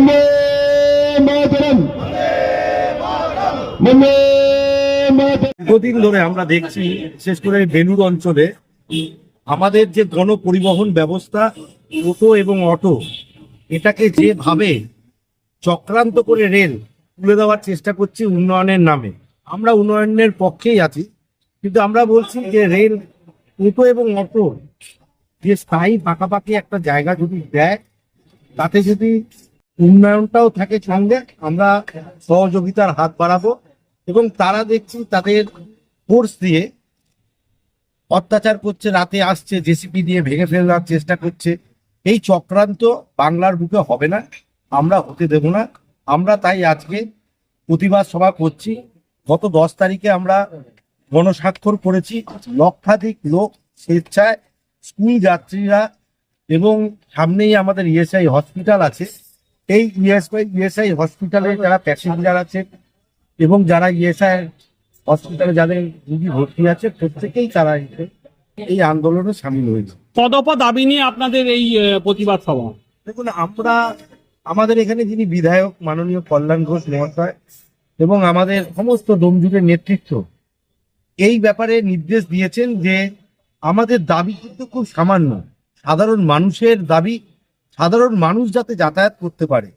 বন্দে মাতরম। বন্দে দীর্ঘদিন ধরে আমরা দেখছি, বিশেষ করে বেলুর অঞ্চলে, আমাদের যে গণপরিবহন ব্যবস্থা, টোটো এবং অটো, এটাকে যেভাবে চক্রান্ত করে রেল তুলে দেওয়ার চেষ্টা করছি উন্নয়নের নামে। আমরা উন্নয়নের পক্ষেই আছি, কিন্তু আমরা বলছি যে রেল, টোটো এবং অটো, যে স্থায়ী পাকাপাকি একটা জায়গা যদি দেয়, তাতে যদি উন্নয়নটাও থাকে সঙ্গে, আমরা সহযোগিতার হাত বাড়াবো এবং তারা দেখছি তাদের ফোর্স দিয়ে অত্যাচার করছে, রাতে আসছে জেসিপি দিয়ে ভেঙে ফেলার চেষ্টা করছে। এই চক্রান্ত বাংলার বুকে হবে না, আমরা হতে দেব না। আমরা তাই আজকে প্রতিবাদ সভা করছি। গত দশ তারিখে আমরা গণস্বাক্ষর করেছি। লক্ষাধিক লোক স্বেচ্ছায় স্কুল যাত্রীরা এবং সামনেই আমাদের ইএসআই হসপিটাল আছে। এই ইএসআই ইএসআই হসপিটালে যারা প্যাসেঞ্জার আছে এবং যারা ইএসআই হসপিটালে যাদের রুগী ভর্তি আছে প্রত্যেকেই তারা এই আন্দোলনে সামিল হয়েছে পদপদ দাবি নিয়ে আপনাদের এই প্রতিবাদ সভা। দেখুন আমরা আমাদের এখানে যিনি বিধায়ক মাননীয় কল্যাণ ঘোষ মহাশয় এবং আমাদের সমস্ত ডোমজুড়ের নেতৃত্ব এই ব্যাপারে নির্দেশ দিয়েছেন যে আমাদের দাবি কিন্তু খুব সামান্য। সাধারণ মানুষের দাবি সাধারণ মানুষ যাতে যাতায়াত করতে পারে,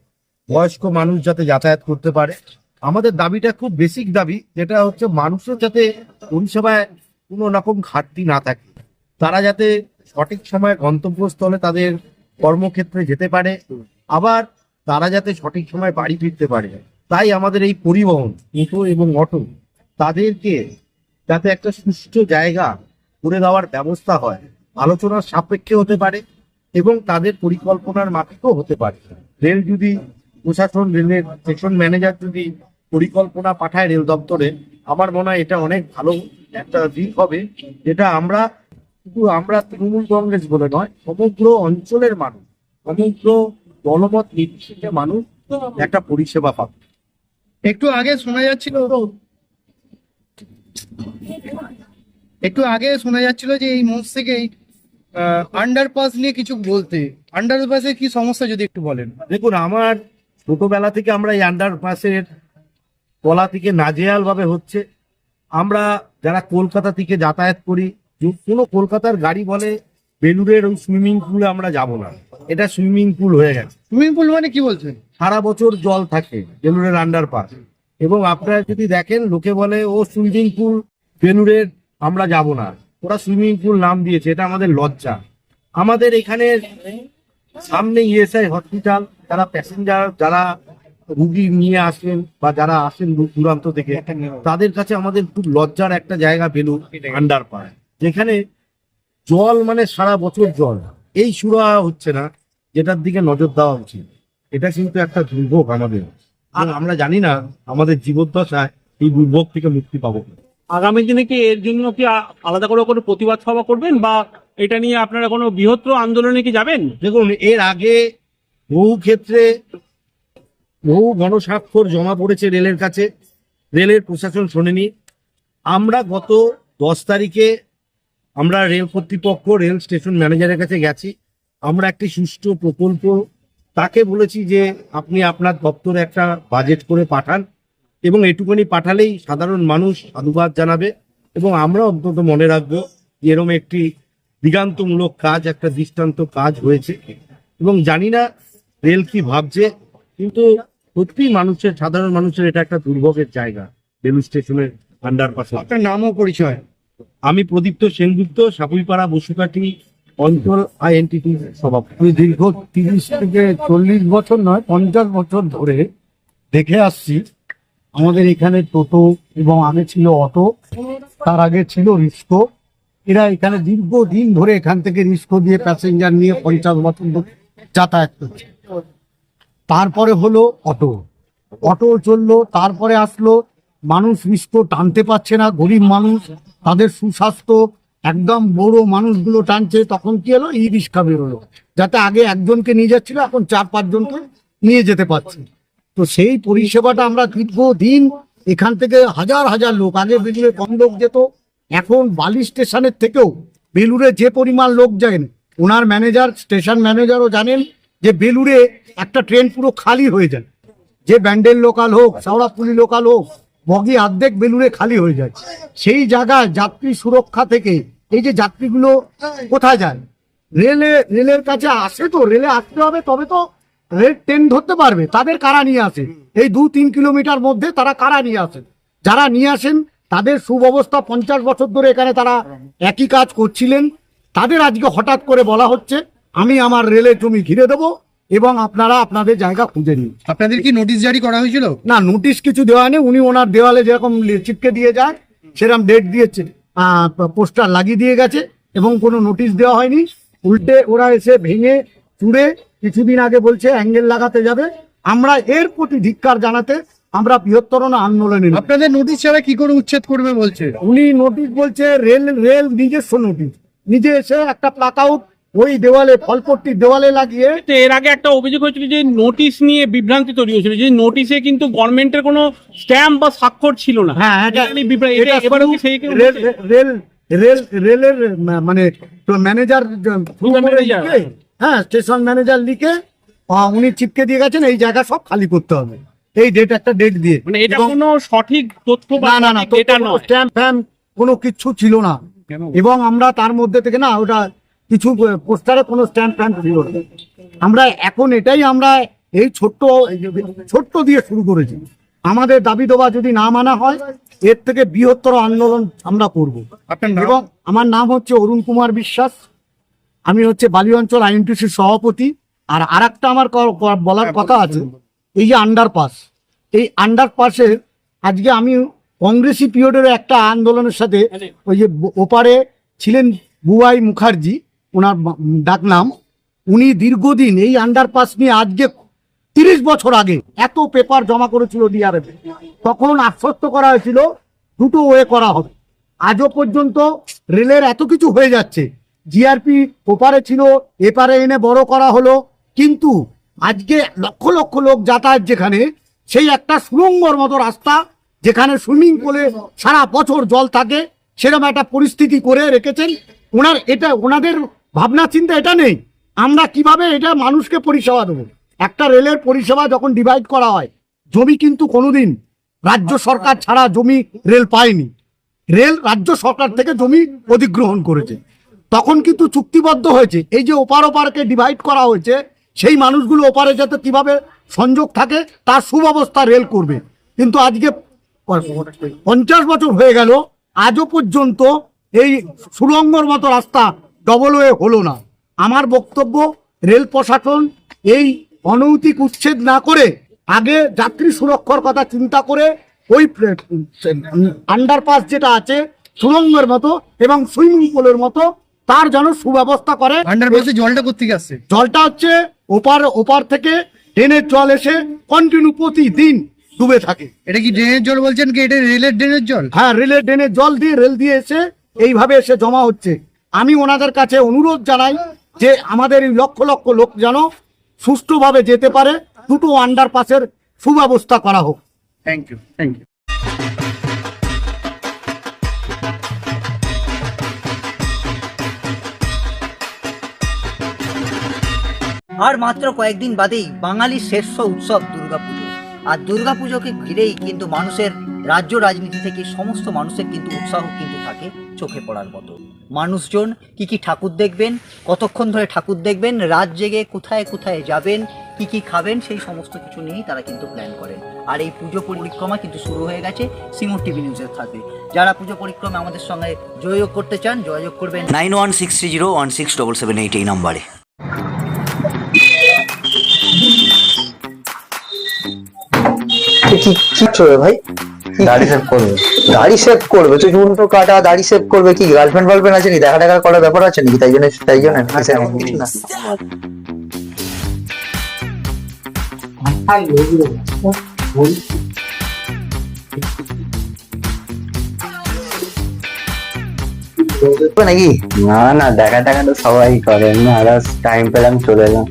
বয়স্ক মানুষ যাতে যাতায়াত করতে পারে, আমাদের দাবিটা খুব বেসিক দাবি, যেটা হচ্ছে মানুষের যাতে পরিষেবায় কোনো রকম ঘাটতি না থাকে। তারা যাতে সঠিক সময়ে গন্তব্যস্থলে তাদের কর্মক্ষেত্রে যেতে পারে, আবার তারা যাতে সঠিক সময় বাড়ি ফিরতে পারে। তাই আমাদের এই পরিবহন, টোটো এবং অটো, তাদেরকে যাতে একটা সুষ্ঠু জায়গা করে দেওয়ার ব্যবস্থা হয়। আলোচনার সাপেক্ষে হতে পারে এবং তাদের পরিকল্পনার মাফিকও হতে পারে। রেল যদি প্রশাসন, রেলের স্টেশন ম্যানেজার যদি পরিকল্পনা পাঠায় রেল দপ্তরে, আমার মনে হয় এটা অনেক ভালো একটা দিক হবে, যেটা আমরা শুধু আমরা তৃণমূল কংগ্রেস বলে নয়, সমগ্র অঞ্চলের মানুষ, সমগ্র দলমত নির্বিশেষে মানুষ একটা পরিষেবা পাবে। একটু আগে শোনা যাচ্ছিল একটু আগে শোনা যাচ্ছিল যে এই মঞ্চ থেকেই আন্ডারপাস নিয়ে কিছু বলতে। আন্ডারপাসে কি সমস্যা যদি একটু বলেন? দেখুন আমার ছোটবেলা থেকে আমরা এই আন্ডারপাসের তলা থেকে নাজেয়াল ভাবে হচ্ছে। আমরা যারা কলকাতা থেকে যাতায়াত করি কোনো কলকাতার গাড়ি বলে বেলুরের ওই সুইমিং পুলে আমরা যাব না। এটা সুইমিং পুল হয়ে গেছে। সুইমিং পুল মানে কি বলছেন? সারা বছর জল থাকে বেলুরের আন্ডারপাস এবং আপনারা যদি দেখেন লোকে বলে ও সুইমিং পুল বেলুরের আমরা যাব না। ওরা সুইমিং পুল নাম দিয়েছে, এটা আমাদের লজ্জা। আমাদের এখানে সামনে ইএসআই হসপিটাল, যারা প্যাসেঞ্জার, যারা রুগী নিয়ে আসেন বা যারা আসেন দূর দূরান্ত থেকে, তাদের কাছে আমাদের খুব লজ্জার একটা জায়গা বেলুর আন্ডারপাস যেখানে জল মানে সারা বছর জল। এই সুরা হচ্ছে না, যেটার দিকে নজর দেওয়া উচিত। এটা কিন্তু একটা দুর্ভোগ আমাদের। আর আমরা জানি না, আমাদের জীবদ্দশায় এই দুর্ভোগ থেকে মুক্তি পাবো। আগামী দিনে কি এর জন্য কি আলাদা করে কোনো প্রতিবাদ সভা করবেন বা এটা নিয়ে আপনারা কোনো বৃহত্তর আন্দোলনে কি যাবেন? দেখুন, এর আগে বহু ক্ষেত্রে বহু গণস্বাক্ষর জমা পড়েছে রেলের কাছে। রেলের প্রশাসন শোনেনি। আমরা গত দশ তারিখে আমরা রেল কর্তৃপক্ষ, রেল স্টেশন ম্যানেজারের কাছে গেছি। আমরা একটি সুষ্ঠু প্রকল্প, তাকে বলেছি যে আপনি আপনার দপ্তরে একটা বাজেট করে পাঠান। এবং এটুকুনি পাঠালেই সাধারণ মানুষ সাধুবাদ জানাবে এবং আমরা অন্তত মনে রাখব যে এরকম একটি দিগান্তমূলক কাজ একটা দৃষ্টান্ত কাজ হয়েছে। এবং জানি না রেল কি ভাবছে কিন্তু সত্যি মানুষের সাধারণ মানুষের এটা একটা দুর্ভোগের জায়গা রেল স্টেশনের আন্ডারপাসে আপনার নামও পরিচয়। আমি প্রদীপ্ত সেনগুপ্ত সাপুইপাড়া বসুকাঠি অঞ্চল আইএনটিটি সভাপতি। দীর্ঘ তিরিশ থেকে চল্লিশ বছর নয় পঞ্চাশ বছর ধরে দেখে আসছি আমাদের এখানে টোটো এবং আগে ছিল অটো, তার আগে ছিল রিস্কো এরা এখানে দীর্ঘদিন ধরে এখান থেকে রিস্কো দিয়ে প্যাসেঞ্জার নিয়ে পঞ্চাশ বছর ধরে যাতায়াত করছে। তারপরে হলো অটো। অটো চলল, তারপরে আসলো, মানুষ রিস্কো টানতে পারছে না, গরিব মানুষ, তাদের সুস্বাস্থ্য, একদম বড় মানুষগুলো টানছে, তখন কি হলো? ই রিক্সা বেরোলো। যাতে আগে একজনকে নিয়ে যাচ্ছিল, এখন চার পাঁচজনকে নিয়ে যেতে পারছে। তো সেই পরিষেবাটা আমরা দীর্ঘদিন এখান থেকে হাজার হাজার লোক, আগে বেলুড়ে কম লোক যেত, এখন বালি স্টেশনের থেকেও বেলুড়ে যে পরিমাণ লোক যায় ওনার ম্যানেজার, স্টেশন ম্যানেজারও জানেন যে বেলুড়ে একটা ট্রেন পুরো খালি হয়ে যায়। যে ব্যান্ডেল লোকাল হোক শাওড়াপুলি লোকাল হোক, বগি অর্ধেক বেলুড়ে খালি হয়ে যায়। সেই জায়গায় যাত্রী সুরক্ষা থেকে এই যে যাত্রীগুলো কোথায় যায়? রেলে, রেলের কাছে আসে তো, রেলে আসতে হবে, তবে তো রেল ট্রেন ধরতে পারবে তাদের কারা নিয়ে আসে? এই দু তিন কিলোমিটার মধ্যে তারা কারা নিয়ে আসেন যারা নিয়ে আসেন তাদের সুব্যবস্থা পঞ্চাশ বছর ধরে এখানে তারা একই কাজ করছিলেন। তাদের আজকে হঠাৎ করে বলা হচ্ছে আমি আমার রেলের জমি ঘিরে দেবো এবং আপনারা আপনাদের জায়গা খুঁজে নিন। আপনাদের কি নোটিশ জারি করা হয়েছিল? না নোটিশ কিছু দেওয়া নেই উনি ওনার দেওয়ালে যেরকম চিপকে দিয়ে যায় সেরকম ডেট দিয়েছে পোস্টার লাগিয়ে দিয়ে গেছে এবং কোনো নোটিশ দেওয়া হয়নি। উল্টে ওরা এসে ভেঙে চুড়ে কিছুদিন আগে বলছে অ্যাঙ্গেল লাগাতে যাবে। আমরা এর প্রতি ধিক্কার জানাতে আমরা বৃহত্তর না আন্দোলনে আপনাদের নোটিশ ছাড়া কি করে উচ্ছেদ করবে বলছে? উনি নোটিশ বলছে রেল রেল নিজস্ব নোটিশ নিজে এসে একটা প্লাক আউট ওই দেওয়ালে ফলপট্টির দেওয়ালে লাগিয়ে তো এর আগে একটা অভিযোগ হয়েছিল যে নোটিশ নিয়ে বিভ্রান্তি তৈরি হয়েছিল যে নোটিশে কিন্তু গভর্নমেন্টের কোনো স্ট্যাম্প বা স্বাক্ষর ছিল না। হ্যাঁ সেই রেল রেল রেল রেলের মানে ম্যানেজার। হ্যাঁ স্টেশন ম্যানেজার লিখে উনি চিপকে দিয়ে গেছেন এই জায়গা সব খালি করতে হবে। এই ডেট একটা ডেট দিয়ে। মানে এটা কোনো সঠিক তথ্য না না না এটা নয়। স্ট্যাম্প ফ্যাম্প কোনো কিচ্ছু ছিল না। এবং আমরা তার মধ্যে থেকে না ওটা কিছু পোস্টারে কোনো স্ট্যাম্প ফ্যাম্প ছিল না। আমরা এখন এটাই আমরা এই ছোট্ট ছোট্ট দিয়ে শুরু করেছি। আমাদের দাবি দেওয়া যদি না মানা হয় এর থেকে বৃহত্তর আন্দোলন আমরা করব। এবং আমার নাম হচ্ছে অরুণ কুমার বিশ্বাস। আমি হচ্ছে বালি অঞ্চল আইএনটিসির সভাপতি আর আরেকটা আমার ক- ক- বলার কথা আছে এই যে আন্ডারপাস এই আন্ডারপাসে আজকে আমি কংগ্রেসি পিরিয়ডের একটা আন্দোলনের সাথে ওই যে ওপারে ছিলেন বুয়াই মুখার্জি ওনার বা- ডাক নাম উনি দীর্ঘদিন এই আন্ডারপাস নিয়ে আজকে তিরিশ বছর আগে এত পেপার জমা করেছিল ডিআরএফ তখন আশ্বস্ত করা হয়েছিল দুটো ওয়ে করা হবে। আজও পর্যন্ত রেলের এত কিছু হয়ে যাচ্ছে জিআরপি ওপারে ছিল, এপারে এনে বড় করা হলো। কিন্তু আজকে লক্ষ লক্ষ লোক যাতায়াত যেখানে, সেই একটা সুরঙ্গর মতো রাস্তা, যেখানে সুইমিং পুলে সারা বছর জল থাকে, সেরকম একটা পরিস্থিতি করে রেখেছেন। ওনার এটা, ওনাদের ভাবনা চিন্তা এটা নেই। আমরা কীভাবে এটা মানুষকে পরিষেবা দেবো? একটা রেলের পরিষেবা যখন ডিভাইড করা হয়, জমি কিন্তু কোনোদিন রাজ্য সরকার ছাড়া জমি রেল পায়নি। রেল রাজ্য সরকার থেকে জমি অধিগ্রহণ করেছে। তখন কিন্তু চুক্তিবদ্ধ হয়েছে। এই যে ওপার ওপারকে ডিভাইড করা হয়েছে, সেই মানুষগুলো ওপারে যাতে কীভাবে সংযোগ থাকে, তার সুব্যবস্থা রেল করবে। কিন্তু আজকে পঞ্চাশ বছর হয়ে গেল, আজও পর্যন্ত এই সুরঙ্গর মতো রাস্তা ডবল ওয়ে হলো না। আমার বক্তব্য, রেল প্রশাসন এই অনৈতিক উচ্ছেদ না করে, আগে যাত্রী সুরক্ষার কথা চিন্তা করে, ওই আন্ডারপাস যেটা আছে সুরঙ্গের মতো এবং সুইমিং পুলের মতো তার যেন সুব্যবস্থা করে। জলটা কোথেকে আসছে? জলটা হচ্ছে ওপার ওপার থেকে ড্রেনের জল এসে কন্টিনিউ প্রতিদিন ডুবে থাকে। এটা কি ড্রেনের জল বলছেন কি? এটা রেলের ড্রেনের জল? হ্যাঁ রেলের ড্রেনের জল দিয়ে রেল দিয়ে এসে এইভাবে এসে জমা হচ্ছে। আমি ওনাদের কাছে অনুরোধ জানাই যে আমাদের এই লক্ষ লক্ষ লোক যেন সুষ্ঠুভাবে যেতে পারে দুটো আন্ডারপাসের সুব্যবস্থা করা হোক। থ্যাংক ইউ থ্যাংক ইউ আর মাত্র কয়েকদিন বাদেই বাঙালির শ্রেষ্ঠ উৎসব দুর্গাপুজো। আর দুর্গাপুজোকে ঘিরেই কিন্তু মানুষের রাজ্য রাজনীতি থেকে সমস্ত মানুষের কিন্তু উৎসাহ কিন্তু থাকে চোখে পড়ার মতো। মানুষজন কি কি ঠাকুর দেখবেন, কতক্ষণ ধরে ঠাকুর দেখবেন, রাত জেগে কোথায় কোথায় যাবেন, কি কি খাবেন, সেই সমস্ত কিছু নিয়েই তারা কিন্তু প্ল্যান করেন। আর এই পুজো পরিক্রমা কিন্তু শুরু হয়ে গেছে সিঙ্গুর টিভি নিউজের সাথে যারা পুজো পরিক্রমা আমাদের সঙ্গে যোগাযোগ করতে চান, যোগাযোগ করবেন nine one six three zero one six double seven eight এই নম্বরে। কি? কি করবে ভাই? দাড়ি সেভ করবে। দাড়ি সেভ করবে? তো কাটা দাড়ি সেভ করবে কি? গার্লফ্রেন্ড গার্লফ্রেন্ড আছে নাকি দেখা দেখা করার ব্যাপার আছে নাকি? তাই জন্য তাই জন্য না নাকি? না না দেখা টাকা তো সবাই করে। আদার্স টাইম পেলাম চলে এলাম।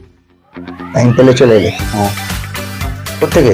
টাইম পেলে চলে এলে? হ্যাঁ। কোথেকে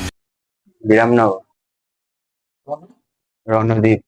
વિરામનગર રણદીપ